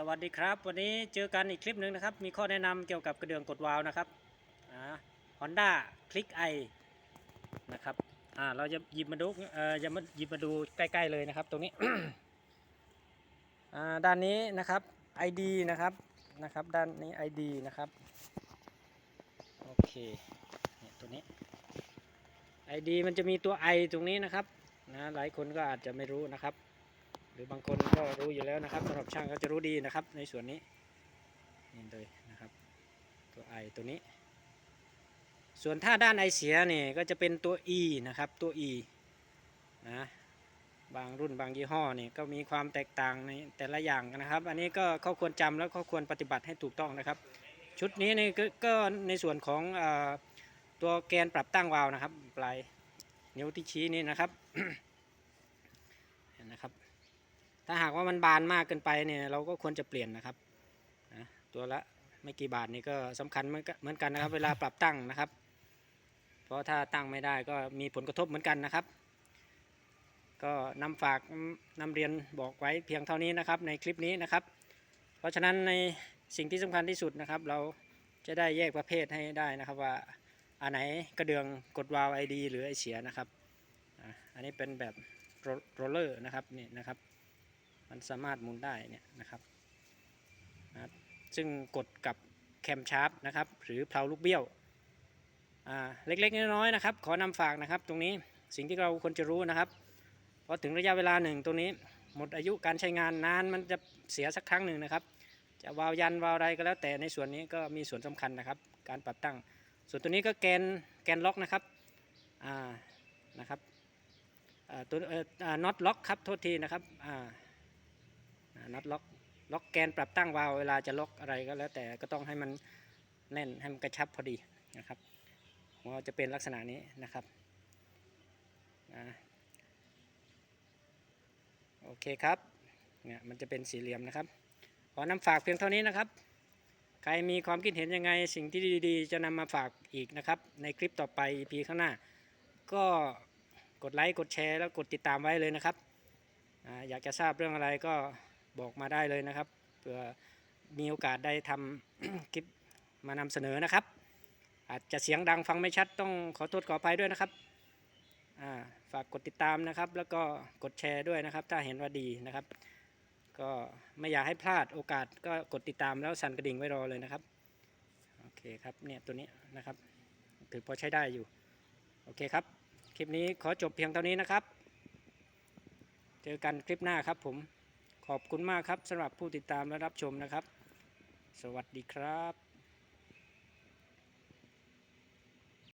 สวัสดีครับ วันนี้เจอกันอีกคลิปหนึ่งนะครับ มีข้อแนะนำเกี่ยวกับกระเดื่องกดวาล์วนะครับฮอนด้าคลิกไอนะครับอ่าเราจะหยิบมาดูเอ่อจะมาหยิบมาดูใกล้ๆเลยนะครับตรงนี้อ่าด้านนี้นะครับ ID นะครับนะครับ ด้านนี้ ID นะครับโอเคเนี่ยตัวนี้ ID มันจะมีตัว I ตรงนี้นะครับนะหลายคนก็อาจจะไม่รู้นะครับ หรือบางคนก็รู้อยู่แล้วนะครับสำหรับช่างก็จะรู้ดีนะครับ ในส่วนนี้นี่เลยนะครับ ตัว I ตัวนี้ ส่วนถ้าด้านไอเสียเนี่ยก็จะเป็นตัว E นะครับตัว E นะบางรุ่นบางยี่ห้อเนี่ยก็มีความแตกต่างในแต่ละอย่างนะครับ อันนี้ก็เขาควรจำแล้วก็ควรปฏิบัติให้ถูกต้องนะครับ ชุดนี้นี่ก็ก็ในส่วนของอตัวแกนปรับตั้งวาล์วนะครับ ปลายนิ้วที่ชี้นี่นะครับนะครับ ถ้าหากว่ามันบานมากเกินไปเนี่ยเราก็ควรจะเปลี่ยนนะครับนะตัวละไม่กี่บาทนี่ก็สำคัญเหมือนกันนะครับ เวลาปรับตั้งนะครับ เพราะถ้าตั้งไม่ได้ก็มีผลกระทบเหมือนกันนะครับ ก็นำฝากนำเรียนบอกไว้เพียงเท่านี้นะครับ ในคลิปนี้นะครับ เพราะฉะนั้นในสิ่งที่สำคัญที่สุดนะครับ เราจะได้แยกประเภทให้ได้นะครับว่าอันไหนกระเดืองกดวาล์วไอดีหรือไอเสียนะครับ อันนี้เป็นแบบโรลเลอร์นะครับนี่นะครับ มันสามารถหมุนได้เนี่ยนะครับนะซึ่งกดกับแคมชาร์ปนะครับหรือเพลาลูกเบี้ยวเล็กๆน้อยๆนะครับ ขอนำฝากนะครับ ตรงนี้สิ่งที่เราควรจะรู้นะครับพอถึงระยะเวลาหนึ่งตรงนี้ หมดอายุการใช้งานนานมันจะเสียสักครั้งหนึ่งนะครับ จะวาวยันวาวอะไรก็แล้วแต่ในส่วนนี้ก็มีส่วนสำคัญนะครับ การปรับตั้ง ส่วนตัวนี้ก็แกนแกนล็อกนะครับอ่านะครับตัวน็อตล็อกครับโทษทีนะครับอ่า น็อตล็อกล็อกแกนปรับตั้งวาล์วเวลาจะล็อกอะไรก็แล้วแต่ก็ต้องให้มันแน่นให้มันกระชับพอดีนะครับหัวจะเป็นลักษณะนี้นะครับอโอเคครับเนี่ยมันจะเป็นสี่เหลี่ยมนะครับขอนำฝากเพียงเท่านี้นะครับใครมีความคิดเห็นยังไงสิ่งที่ดีๆ จะนำมาฝากอีกนะครับ ในคลิปต่อไป EP ข้างหน้า ก็กดไลค์กดแชร์แล้วกดติดตามไว้เลยนะครับออยากจะทราบเรื่องอะไรก็ บอกมาได้เลยนะครับเผื่อมีโอกาสได้ทำคลิปมานำเสนอนะครับ อาจจะเสียงดังฟังไม่ชัดต้องขอโทษขออภัยด้วยนะครับฝากกดติดตามนะครับ แล้วก็กดแชร์ด้วยนะครับ ถ้าเห็นว่าดีนะครับ ก็ไม่อยากให้พลาดโอกาสก็กดติดตามแล้วสั่นกระดิ่งไว้รอเลยนะครับโอเคครับเนี่ยตัวนี้นะครับถือพอใช้ได้อยู่โอเคครับ คลิปนี้ขอจบเพียงเท่านี้นะครับ เจอกันคลิปหน้าครับผม ขอบคุณมากครับสำหรับผู้ติดตามและรับชมนะครับ สวัสดีครับ